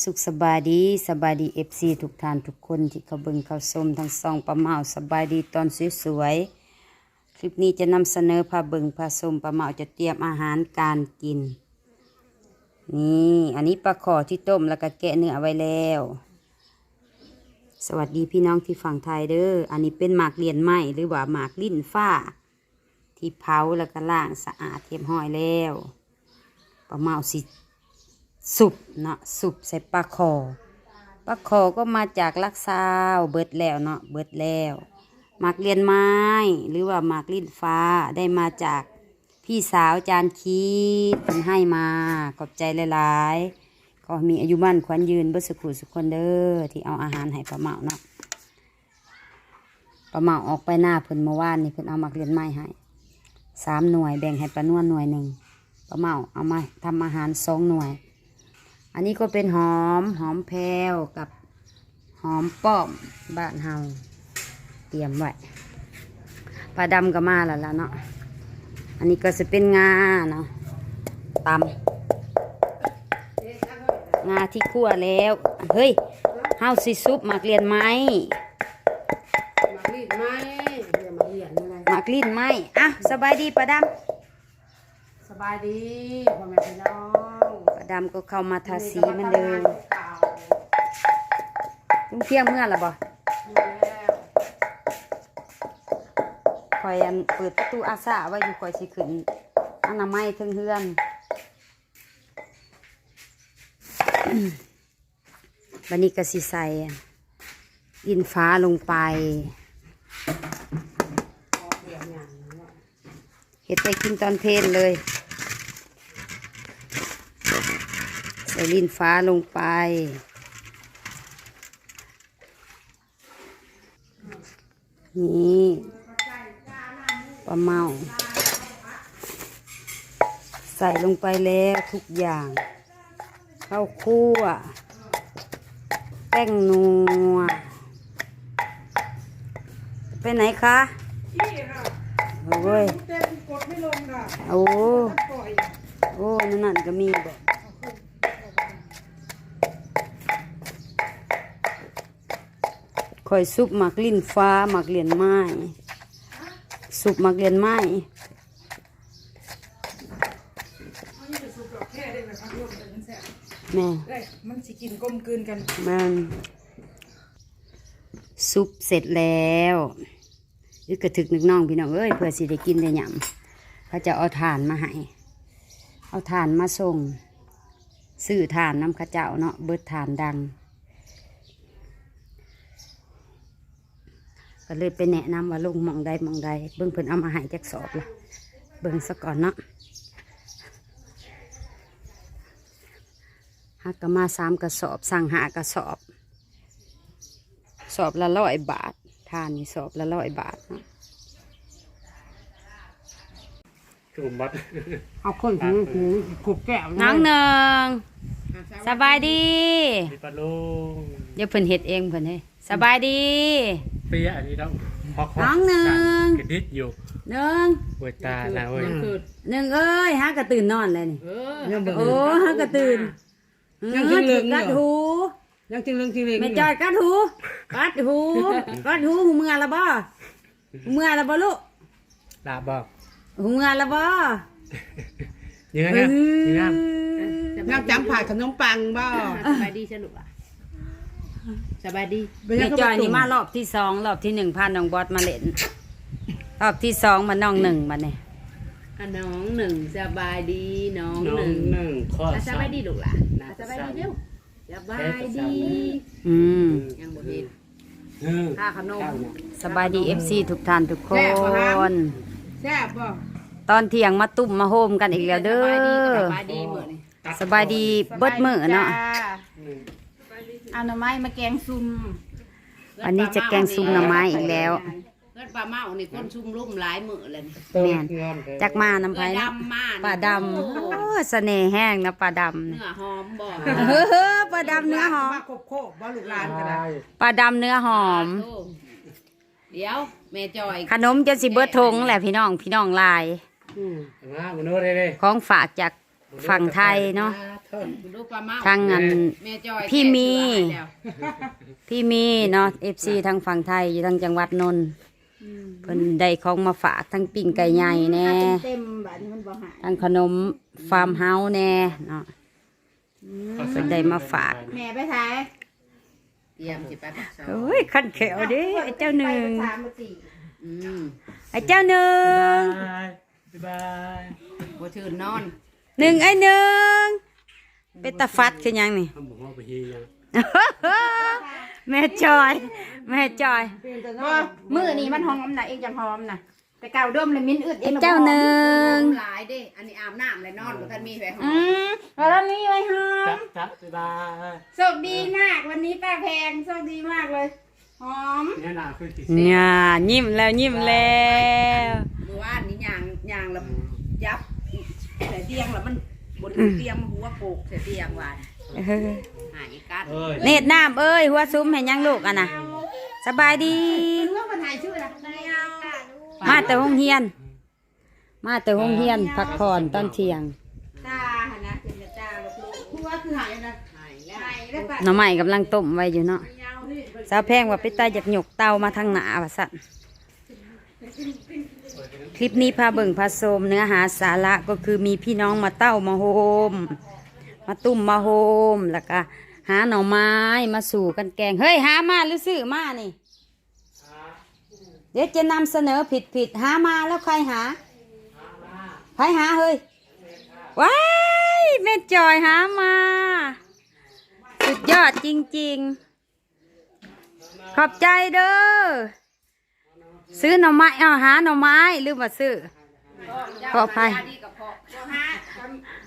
สุขสบายดีสบายดีเอฟซีทุกท่านทุกคนที่เขาเบิ่งเขาชมทั้งสองประเมาสบายดีตอนสวยๆคลิปนี้จะนำเสนอพาเบิ่งพาชมประเมาจะเตรียมอาหารการกิน นี่อันนี้ปลาขอที่ต้มแล้วก็แกะเนื้อไว้แล้ว สวัสดีพี่น้องที่ฝั่งไทยเด้ออันนี้เป็นหมากเลียนไหมหรือว่าหมากลิ้นฟ้า ที่เผาแล้วก็ล้างสะอาดเทียมห้อยแล้วประเมาสิ สุปเนาะสุปใส่ปลาคอปลาคอก็มาจากลักซาวเบิดแล้วเนาะเบิดแล้วหมากเลียนไม้ หรือว่าหมากลิ้นฟ้าได้มาจากพี่สาวจานคีดเพิ่นให้มาขอบใจหลายๆ ก็มีอายุมั่นขวัญยืนเบิดสุขุสุคนเด้อที่เอาอาหารให้ปลาเมาเนาะปลาเมาออกไปหน้าเพิ่นเมื่อวานนี่เพิ่นเอาหมากเลียนไม้ให้สามหน่วยแบ่งให้ปลานวลหน่วยหนึ่งปลาเมาเอามาทำอาหารสองหน่วย อันนี้ก็เป็นหอมหอมแพรวกับหอมป้อมบ้านเฮาเตรียมไว้ปลาดำก็มาแล้วล่ะเนาะอันนี้ก็จะเป็นงาเนาะตำงาที่คั่วแล้วเฮ้ยเฮาสิซุปหมากเลียนไม้มารีดไหมเดี๋ยวมาเรียนอะไรหมากลิ้นไม้อะสบายดีปลาดสบายดีพ่อแม่พี่น้องำปลา ดำก็เข้ามาทาสีเหมันเดิมข่าวลุงเที่ยงเมื่อละบ่แล้วคอยอันเปิดประตูอาสาไว้อยู่คอยสิขึ้นอนามัยเทึงเฮือน วันนี้ก็สิใส่อินฟ้าลงไปขอเปลี่ยนอย่างนี้ว่าเห็ดไปกินตอนเพลนเลย ใส่ลินฟ้าลงไป นี่ปลาเมา ใส่ลงไปแล้วทุกอย่าง ข้าวคั่ว แป้งนัว ไปไหนคะโอ้ยเต้นกดไม่ลงค่ะโอ้ โอ้นั่นนั่นก็มีบอก คอยซุปหมักลิ้นฟ้าหมักเหรียญไม้ซุปหมักเหรียญไม้อันนี้จะสุกดอกแค่ได้ไหมครับรวมกันแซ่บแม่ได้มันสิกินกลมกลืนกันมันซุปเสร็จแล้วยึกกระถึกนึกน้องพี่น้องเอ้ยเพื่อสิได้กินได้หยำเขาจะเอาถ่านมาให้เอาถ่านมาส่งซื้อถ่านน้ำเข้าเจ้าเนาะเบิดถ่านดัง ก็เลยไปแนะนำว่าลงหมองใดหมองใดเบิ่งเพิ่นเอามาให้จักสอบละเบิ่งซะก่อนเนาะหักก็มาสามกระสอบสั่งหากระสอบ สอบละร้อยบาท ทานนี่สอบละร้อยบาทเนาะคือผมบัดเอาคนหูหูผูกแก้วน้องหนึ่งสบายดีมีปลาลุงเดี๋ยวเพิ่นเฮ็ดเองเพิ่นเฮ้ยสบายดี เปียอันนี้ต้องฮอกน้องหนึ่ง กระดิดอยู่หนึ่งเวตานะเว้ยหนึ่งเอ้ยฮะก็ตื่นนอนเลยนี่ เออโอ้ฮะก็ตื่นยังจึงเลืองอยู่กัดหูยังจึงเรื่องจริงเลยไม่จอยกัดหูกัดหูกัดหูหูเมื่อละบ่หูเมื่อละบ่ลูกลาบอกหูเมื่อละบ่ยังไงนะยังไงยังจำผ่านขนมปังบ่สบายดีสรุปอะ สบายดีแม่จอยนี่มารอบที่สองรอบที่หนึ่งพาน้องบอสมาเล่น รอบที่สองมาน้องหนึ่งมาเนี่ยอะน้องหนึ่งสบายดีน้องน้อหงนึ่งหนึ่งข้ออะสสามบายดีลูกหล่ะอะสบายดีเร็วสบายดีอืมยังบ่เห็นหนึ่งค่าขนมสบายดีเอฟซีทุกท่านทุกคนแซ่บบ่ตอนเที่ยงมาตุ่มมาโฮมกันอีกแล้วเด้สบายดีก็อสบายดีเหมือนนี่สบายดีเบิดมือเนาะ เอาหน่อไม้มาแกงซุ่มอันนี้จะแกงซุปหน่อไม้อีกแล้วเลือดปลาเมานี่คนซุ่มลุ่มหลายมื้อเลยนี่แม่นจักมาน้ำไผ่เลือดเนาะดำมากปลาดำโอ้โอ้เสน่ห์แห้งนะปลาดำเนื้เนี่ยอหอมบ่เฮ้อปลาดำเนื้อหอมมาโคบโคบบ่ลูกหลานก็ได้ปลาดำเนื้อหอมโอ้เดี๋ยวแม่จอย ขนมจะสิเบิดทงแหละพี่น้องพี่น้องหลายมาบุญโน้ตเลยเลยของฝากจากฝั่งไทยเนาะ สธุดูปลาเมาทางอัน แม่จอยพี่มีแกะเสือให้แล้วพี่มีเนาะ FC ทางฝั่งไทยอยู่ทางจังหวัดนนท์เพิ่นได้ของมาฝากทั้งปิ้งไก่ใหญ่แน่เต็มบัดนี้มันบ่หายทั้งขนมฟาร์มเฮาส์แน่เนาะเพิ่นได้มาฝากแม่ไปถ่ายเตรียมสิไปปักเสาโอ้ยขันเขียวเดิไอ้เจ้าหนึ่งไปสามมาสี่อืมไอ้เจ้าหนึ่งบายบ๊ายบาย บ่ชื่นนอน หนึ่งไอ้หนึ่ง เป็นตาฟัดคือหยังนี่ ทำบุกว่าไปเฮียยังแม่จอย แม่จอย บ่มือนี่มันหอมน่ะเองจังหอมน่ะไปเกาดมเลยมิ้นอึดเอไอ้งเจ้าหนึ่ง หลายเด้ อันนี้อาบน้ำเลยนอนบ่ทันมีไฟหออืมมแล้วนี่ไว้หอจ๊ะมจ๊ะบ๊ายบายโชคดีมากวันนี้ป้าแพงโชคดีมากเลยหอมเนี่ยหนาคือติดเนี่ยยิ้มแล้วยิ้มแล้ว เมื่อวานนี้ยางยางแล้วยับแต่เตียงแล้วมัน บนเตียงมันหัวโปกใส่เตียงว่าเออหายกัดเอ้ยเนตรน้ำเอ้ยหัวซุ้มให้ยังลูกอะนะสบายดี เรื่องมาถ่ายชื่อนะมาแต่ห้องเฮียน มาแต่ห้องเฮียนพักผ่อนตอนเที่ยง ตาหนนะเป็นตาลูกลูกว่าคือหายนะหายแล้วหายแล้วป้าหน่อไม้กำลังต้มไว้อยู่เนาะยาวนี่ สาวแพงว่าไปตาอยากหยกเตามาทางหนาว่าสั่น คลิปนี้พาเบิ่งพาชมเนื้อหาสาระก็คือมีพี่น้องมาเต้ามาโฮม มาตุ่มมาโฮมแล้วก็หาหน่อไม้มาสู่กันแกง เฮ้ยหามาหรือซื้อมานี่ เดี๋ยวจะนำเสนอผิดผิดหามาแล้วใครหาใครหาเฮ้ยว้ายแม่จอยหามา สุดยอดจริง ๆ ขอบใจเด้อ ซื้อหน่อไม้เอาหาหน่อไม้หรือว่าซื้อ ขออภัยดีกับพ่อบัวฮะ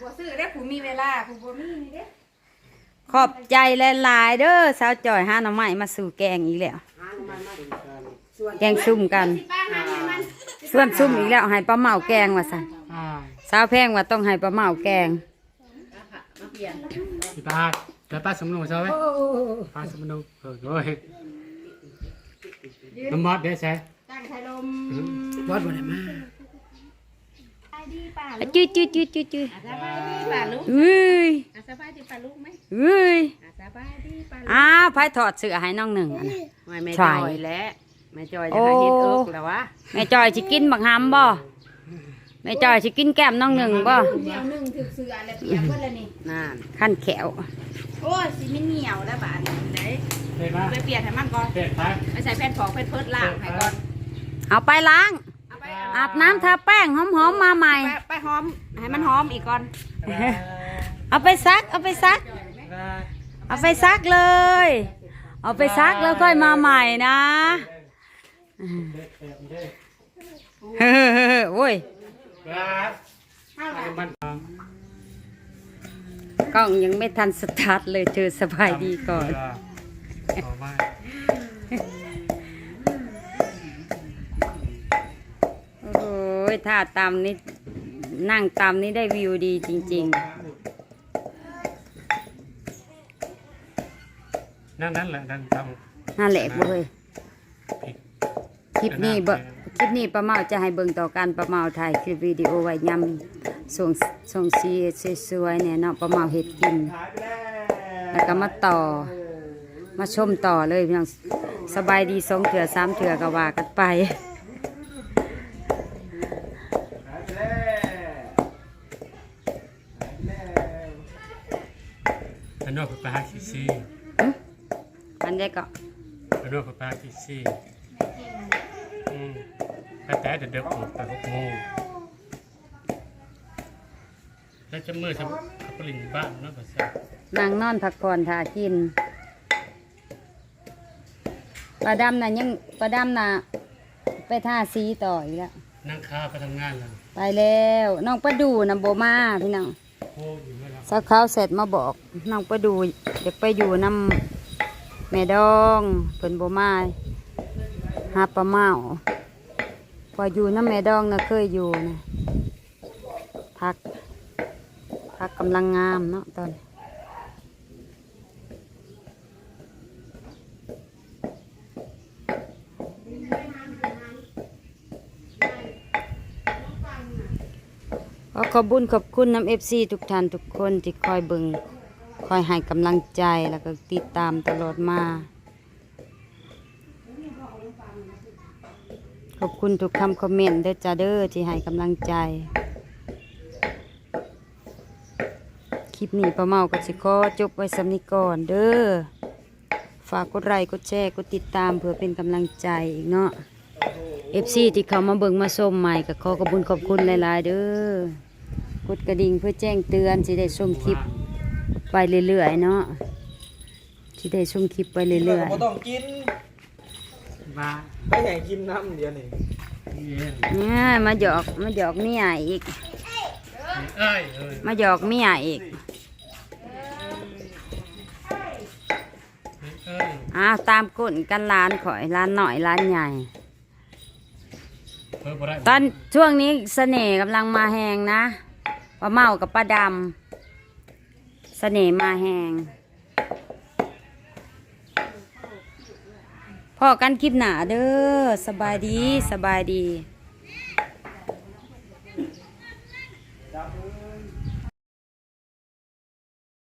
บัวซื้อได้ผู้มีเวลาผู้บัวมีนี่เด้ขอบใจหลายๆเด้อสาวจอยหาหน่อไม้มาสู่แกงอีกแล้ว แกงซุ่มกันป้าหาให้มันส่วนซุ่มอีกแล้วให้ป้าเมาแกงว่าสันอ่าสาวแพงว่าต้องให้ป้าเมาแกงมาเปลี่ยนบ๊ายบายเดี๋ยวป้าสมนุใช่ไหมป้าสมนุเออโอ้ยน้ำมอดเด้ใช่ ตั้งไทยลมบอดบ่ได้มาดีป้าอะจุยจุยจุยจุยจุยสบายดีป่าลูกเอ้ยอะสบายดีป่าลูกไหมเอ้ยอะสบายดีป่าลูกอ้าวไผถอดเสื้อให้น้องหนึ่งอะนะไม่แม่ใช่จอยแล้วแม่จอยจะหาเฮ็ดเอิกแล้ววะแม่จอยสิกินบักหำบ่แม่จอยสิกินแก้มน้องหนึ่งบ่เหนียวหนึ่งถึกเสืออะไรเปียกก็เลยนี่นั่นขั้นแขวโอ้ยสิไม่เหนียวแล้วบาดนี้ไหนเห็นไหมไปเปลี่ยนให้มันก่อนเปลี่ยนไปไปใส่แผ่นผองแผ่นเพิดล่างให้ก่อน เอาไปล้าง เอาไปอาบน้ำทาแป้งหอมๆมาใหม่ ไปไปหอม ให้มันหอมอีกก่อน เอาไปซัก เอาไปซัก เอาไปซักเลย เอาไปซักแล้วค่อยมาใหม่นะเฮ้อโอ้ยมันกล้องยังไม่ทันสตาร์ทเลยเธอสบายดีก่อน โอ้ยถ้าตามนี้นั่งตามนี้ได้วิวดีจริง นั่นนั่นแหละนั่นทๆน่าแหลกบ่เลยำคลิปนี้เบคลิปนี้ป้าเมาจะให้เบิ่งต่อกันป้าเมาถ่ายคลิปวิดีโอไว้ยำส่งส่งซีสวยๆเนี่ยเนาะป้าเมาเฮ็ดกินแล้วก็มาต่อ มาชมต่อเลยพี่น้องสบายดีสองเถื่อสามเถื่อก็ว่ากันไปาคิซี่อันนี้ก็อันนู้นคือปลาคิซี่อืมแต่แต่เด็กๆปลูกแต่หกโมงแล้วจะมือทำปลิงบ้านเนาะภาษานางนอนพักผ่อนท่ากินปลาดำน่ะยังปลาดำน่ะไปท่าสีต่ออีกแล้วนั่งข้าวไปทำงานแล้ว ไปแล้วน้องประดูนะโบมาพี่น้องโค้อยู่ไม่รับ สักข้าวเสร็จมาบอกน้องไปดูเด็กไปอยู่น้ำแม่ดองเพิ่นโบมาหาปลาเมาพออยู่น้ำแม่ดองนะเคยอยู่นะพักพักกำลังงามเนาะตอน ขอบุญขอบคุณน้ำเอฟซีทุกท่านทุกคนที่คอยเบิงคอยให้กำลังใจแล้วก็ติดตามตลอดมา ขอบคุณทุกคำคอมเมนต์เด้อจ้าเด้อที่ให้กำลังใจ คลิปนี้ป้าเมาก็สิขอจบไว้สำนี้ก่อนเด้อ ฝากกดไลค์กดแชร์กดติดตามเพื่อเป็นกำลังใจอีกเนาะ FC ที่เขามาเบิ่งมาชมใหม่ก็ขอขอบคุญขอบคุณหลาย ๆ เด้อ ดกระดิ่งเพื่อแจ้งเตือนสิได้ชมคลิปไปเรื่อยๆเนาะสิได้ชมคลิปไปเรื่อยเราก็ต้องกินบ้าไม่อยากกินน้ำเดียวนี่เย็นๆเนี่ยมาหยอกมาหยอกเมียอีก เอ้ยเอ้ยมาหยอกเมียอีก เอ้ยอ้าวตามกฎกันร้านข่อยร้านหน่อยร้านใหญ่ เพิ่มบ่ได้ตอนช่วงนี้เสน่ห์กำลังมาแหงนะ ป้าเมากับป้าดำเสน่ห์มาแหงพอกันคลิปหนาเด้อสบายดีสบายดี